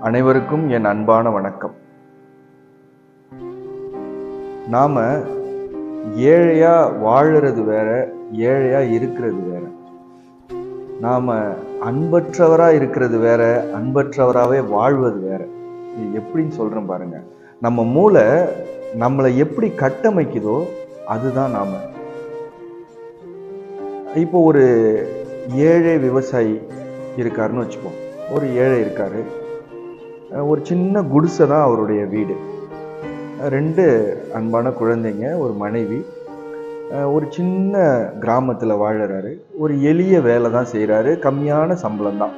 அனைவருக்கும் என் அன்பான வணக்கம். நாம ஏழையா வாழறது வேற ஏழையா இருக்கிறது வேற. நாம அன்பற்றவரா இருக்கிறது வேற அன்பற்றவராகவே வாழ்வது வேற. இது எப்படின்னு சொல்றேன் பாருங்க. நம்ம மூளை நம்மளை எப்படி கட்டமைக்குதோ அதுதான் நாம. இப்போ ஒரு ஏழை விவசாயி இருக்காருன்னு வச்சுப்போம். ஒரு ஏழை இருக்காரு. ஒரு சின்ன குடிசை தான் அவருடைய வீடு. ரெண்டு அன்பான குழந்தைங்க ஒரு மனைவி. ஒரு சின்ன கிராமத்தில் வாழறாரு. ஒரு எளிய வேலை தான் செய்கிறாரு கம்மியான சம்பளம் தான்.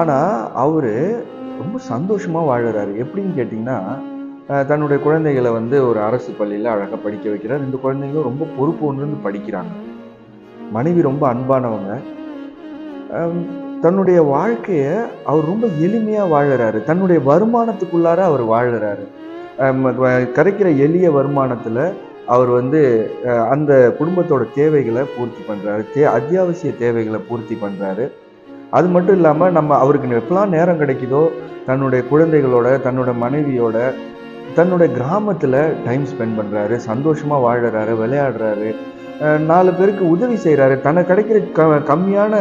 ஆனால் அவர் ரொம்ப சந்தோஷமாக வாழறாரு. எப்படின்னு கேட்டிங்கன்னா தன்னுடைய குழந்தைகளை வந்து ஒரு அரசு பள்ளியில் அழகாக படிக்க வைக்கிறார். ரெண்டு குழந்தைங்களும் ரொம்ப பொறுப்பு ஒன்று படிக்கிறாங்க. மனைவி ரொம்ப அன்பானவங்க. தன்னுடைய வாழ்க்கையை அவர் ரொம்ப எளிமையாக வாழறாரு. தன்னுடைய வருமானத்துக்குள்ளார அவர் வாழறாரு. கிடைக்கிற எளிய வருமானத்தில் அவர் வந்து அந்த குடும்பத்தோட தேவைகளை பூர்த்தி பண்ணுறாரு தே அத்தியாவசிய தேவைகளை பூர்த்தி பண்ணுறாரு அது மட்டும் இல்லாமல் நம்ம அவருக்கு எப்பெல்லாம் நேரம் கிடைக்குதோ தன்னுடைய குழந்தைகளோட தன்னோட மனைவியோட தன்னுடைய கிராமத்தில் டைம் ஸ்பெண்ட் பண்ணுறாரு சந்தோஷமாக வாழறாரு விளையாடுறாரு. நாலு பேருக்கு உதவி செய்கிறாரு தனக்கு கிடைக்கிற க கம்மியான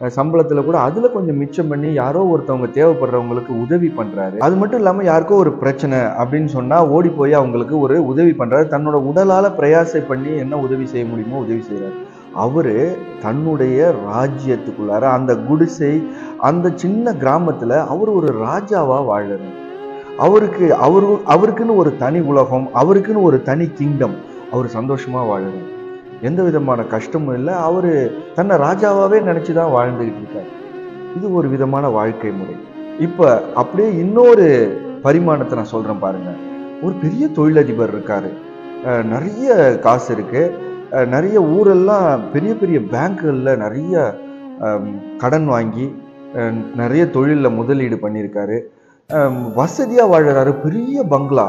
சம்பளத்தில் கூட அதில் கொஞ்சம் மிச்சம் பண்ணி யாரோ ஒருத்தவங்க தேவைப்படுறவங்களுக்கு உதவி பண்ணுறாரு அது மட்டும் இல்லாமல் யாருக்கோ ஒரு பிரச்சனை அப்படின்னு சொன்னால் ஓடி போய் அவங்களுக்கு ஒரு உதவி பண்ணுறாரு தன்னோட உடலால் பிரயாசை பண்ணி என்ன உதவி செய்ய முடியுமோ உதவி செய்கிறார் அவர் தன்னுடைய ராஜ்யத்துக்குள்ளார அந்த குடிசை அந்த சின்ன கிராமத்தில் அவர் ஒரு ராஜாவாக வாழறாரு. அவருக்கு அவரு அவருக்குன்னு ஒரு தனி உலகம் அவருக்குன்னு ஒரு தனி கிங்டம் அவர் சந்தோஷமாக வாழறாரு. எந்த விதமான கஷ்டமும் இல்லை. அவர் தன்னை ராஜாவாகவே நினச்சி தான் வாழ்ந்துக்கிட்டு இருக்கார். இது ஒரு விதமான வாழ்க்கை முறை. இப்போ அப்படியே இன்னொரு பரிமாணத்தை நான் சொல்கிறேன் பாருங்கள் ஒரு பெரிய தொழிலதிபர் இருக்கார். நிறைய காசு இருக்குது நிறைய ஊரெல்லாம் பெரிய பெரிய பேங்க்குகளில் நிறைய கடன் வாங்கி நிறைய தொழிலில் முதலீடு பண்ணியிருக்காரு. வசதியாக வாழறாரு. பெரிய பங்களா.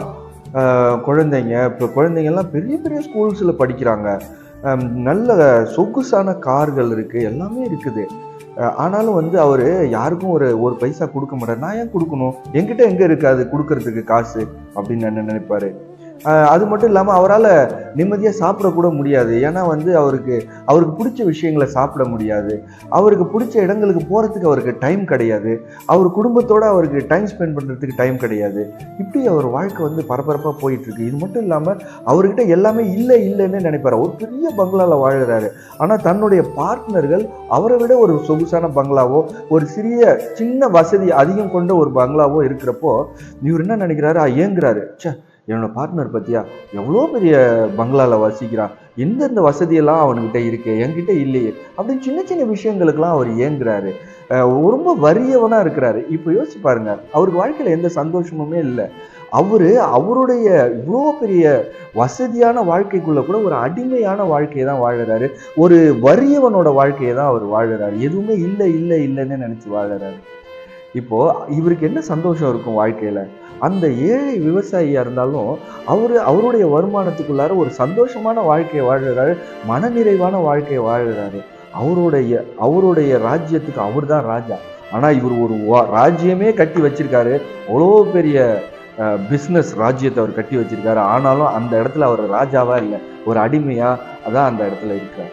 குழந்தைங்க இப்போ குழந்தைங்கள்லாம் பெரிய பெரிய ஸ்கூல்ஸில் படிக்கிறாங்க. நல்ல சொகுசான கார்கள் இருக்குது எல்லாமே இருக்குது. ஆனாலும் வந்து அவர் யாருக்கும் ஒரு ஒரு பைசா கொடுக்க மாட்டார். நான் ஏன் கொடுக்கணும்? என்கிட்ட எங்கே இருக்காது கொடுக்கறதுக்கு காசு அப்படின்னு என்ன நினைப்பாரு? அது மட்டும் இல்லாமல் அவரால் நிம்மதியாக சாப்பிடக்கூட முடியாது. ஏன்னா வந்து அவருக்கு அவருக்கு பிடிச்ச விஷயங்களை சாப்பிட முடியாது. அவருக்கு பிடிச்ச இடங்களுக்கு போகிறதுக்கு அவருக்கு டைம் கிடையாது. அவர் குடும்பத்தோடு அவருக்கு டைம் ஸ்பெண்ட் பண்ணுறதுக்கு டைம் கிடையாது. இப்படி அவர் வாழ்க்கை வந்து பரபரப்பாக போயிட்டுருக்கு. இது மட்டும் இல்லாமல் அவர்கிட்ட எல்லாமே இல்லை இல்லைன்னு நினைப்பார். ஒரு பெரிய பங்களாவில் வாழ்கிறாரு. ஆனால் தன்னுடைய பார்ட்னர்கள் அவரை விட ஒரு சொகுசான பங்களாவோ ஒரு சிறிய சின்ன வசதி அதிகம் கொண்ட ஒரு பங்களாவோ இருக்கிறப்போ இவர் என்ன நினைக்கிறாரு? ஏங்குறாரு. ச்சே என்னோட பார்ட்னர் பத்தியா? எவ்வளோ பெரிய பங்களாவில் வசிக்கிறான் எந்தெந்த வசதியெல்லாம் அவன்கிட்ட இருக்குது என்கிட்ட இல்லையே. அப்படின்னு சின்ன சின்ன விஷயங்களுக்கெல்லாம் அவர் ஏங்குறாரு. ரொம்ப வறியவனாக இருக்கிறாரு. இப்போ யோசிச்சு பாருங்க. அவருக்கு வாழ்க்கையில் எந்த சந்தோஷமுமே இல்லை. அவர் அவருடைய இவ்வளோ பெரிய வசதியான வாழ்க்கைக்குள்ளே கூட ஒரு அடிமையான வாழ்க்கையை தான் வாழறாரு. ஒரு வறியவனோட வாழ்க்கையை தான் அவர் வாழறாரு. எதுவுமே இல்லை இல்லை இல்லைன்னு நினச்சி வாழறாரு. இப்போது இவருக்கு என்ன சந்தோஷம் இருக்கும் வாழ்க்கையில்? அந்த ஏழை விவசாயியாக இருந்தாலும் அவர் அவருடைய வருமானத்துக்குள்ளார ஒரு சந்தோஷமான வாழ்க்கையை வாழ்கிறாரு மனநிறைவான வாழ்க்கையை வாழ்கிறாரு அவருடைய அவருடைய ராஜ்யத்துக்கு அவர் தான் ராஜா. ஆனால் இவர் ஒரு ராஜ்யமே கட்டி வச்சிருக்காரு. அவ்வளோ பெரிய பிஸ்னஸ் ராஜ்யத்தை அவர் கட்டி வச்சிருக்காரு. ஆனாலும் அந்த இடத்துல அவர் ராஜாவாக இல்லை. ஒரு அடிமையாக அதான் அந்த இடத்துல இருக்கார்.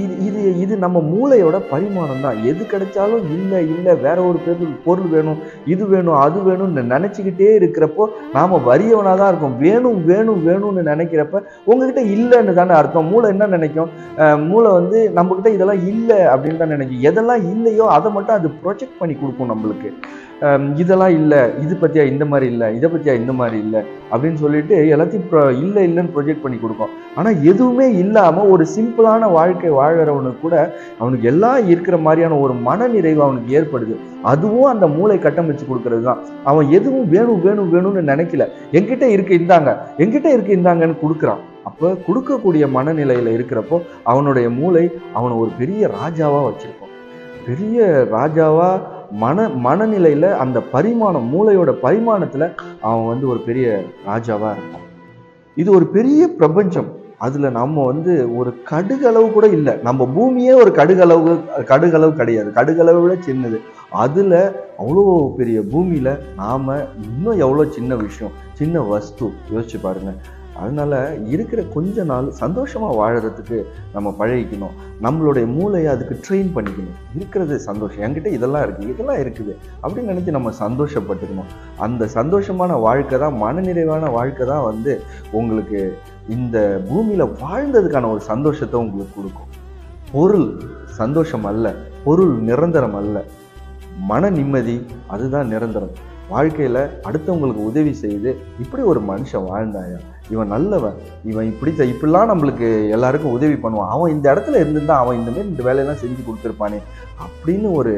இது இது இது நம்ம மூளையோட பரிமாணம் தான் எது கிடைச்சாலும் இல்லை இல்லை வேற ஒரு பொருள் பொருள் வேணும் இது வேணும் அது வேணும்னு நினச்சிக்கிட்டே இருக்கிறப்போ நாம் வறியவனாக தான் இருக்கும். வேணும் வேணும் வேணும்னு நினைக்கிறப்ப உங்ககிட்ட இல்லைன்னு தானே அர்த்தம். மூளை என்ன நினைக்கும்? மூளை வந்து நம்மக்கிட்ட இதெல்லாம் இல்லை அப்படின்னு தான் நினைக்கும். எதெல்லாம் இல்லையோ அதை மட்டும் அது ப்ரொஜெக்ட் பண்ணி கொடுக்கும் நம்மளுக்கு. இதெல்லாம் இல்லை இது பற்றியா இந்த மாதிரி இல்லை இதை பற்றியா இந்த மாதிரி இல்லை அப்படின்னு சொல்லிட்டு எல்லாத்தையும் இல்லை இல்லைன்னு ப்ரொஜெக்ட் பண்ணி கொடுக்கும். ஆனால் எதுவுமே இல்லாமல் ஒரு சிம்பிளான வாழ்க்கை வாழ்கிறவனுக்கு கூட அவனுக்கு எல்லாம் இருக்கிற மாதிரியான ஒரு மனநிறைவு அவனுக்கு ஏற்படுது. அதுவும் அந்த மூளை கட்டமைச்சு கொடுக்கறது தான் அவன் எதுவும் வேணும் வேணும் வேணும்னு நினைக்கல. என்கிட்ட இருக்கு இந்தாங்க. என்கிட்ட இருக்கு இந்தாங்கன்னு கொடுக்குறான். அப்போ கொடுக்கக்கூடிய மனநிலையில் இருக்கிறப்போ அவனுடைய மூளை அவனை ஒரு பெரிய ராஜாவாக வச்சிருக்கும். பெரிய ராஜாவா மன மனநிலையில் அந்த பரிமாணம் மூளையோட பரிமாணத்தில் அவன் வந்து ஒரு பெரிய ராஜாவாக இருப்பான். இது ஒரு பெரிய பிரபஞ்சம். அதில் நம்ம வந்து ஒரு கடுகளவு கூட இல்லை. நம்ம பூமியே ஒரு கடுகளவு கடுகளவு கிடையாது. கடுகளவை விட சின்னது. அதில் அவ்வளோ பெரிய பூமியில் நாம் இன்னும் எவ்வளோ சின்ன விஷயம் சின்ன வஸ்து யோசிச்சு பாருங்க. அதனால் இருக்கிற கொஞ்ச நாள் சந்தோஷமாக வாழறதுக்கு நம்ம பழகிக்கணும். நம்மளுடைய மூளையை அதுக்கு ட்ரெயின் பண்ணிக்கணும். இருக்கிறது சந்தோஷம். என்கிட்ட இதெல்லாம் இருக்குது இதெல்லாம் இருக்குது. அப்படின்னு நினச்சி நம்ம சந்தோஷப்பட்டுக்கணும். அந்த சந்தோஷமான வாழ்க்கை தான் மனநிறைவான வாழ்க்கை தான் வந்து உங்களுக்கு இந்த பூமியில் வாழ்ந்ததுக்கான ஒரு சந்தோஷத்தை உங்களுக்கு கொடுக்கும். பொருள் சந்தோஷம் அல்ல. பொருள் நிரந்தரம் அல்ல. மன நிம்மதி அதுதான் நிரந்தரம். வாழ்க்கையில் அடுத்தவங்களுக்கு உதவி செய்து இப்படி ஒரு மனுஷன் வாழ்ந்தாயா? இவன் நல்லவன். இவன் இப்படி இப்படிலாம் நம்மளுக்கு எல்லாருக்கும் உதவி பண்ணுவான். அவன் இந்த இடத்துல இருந்திருந்தா அவன் இந்தமாரி இந்த வேலையெல்லாம் செஞ்சு கொடுத்துருப்பானே அப்படின்னு ஒரு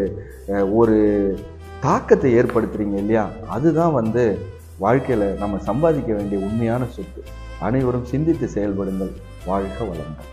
ஒரு தாக்கத்தை ஏற்படுத்துகிறீங்க இல்லையா? அதுதான் வந்து வாழ்க்கையில் நம்ம சம்பாதிக்க வேண்டிய உண்மையான சொத்து. அனைவரும் சிந்தித்து செயல்படுங்கள். வாழ்க வளங்கள்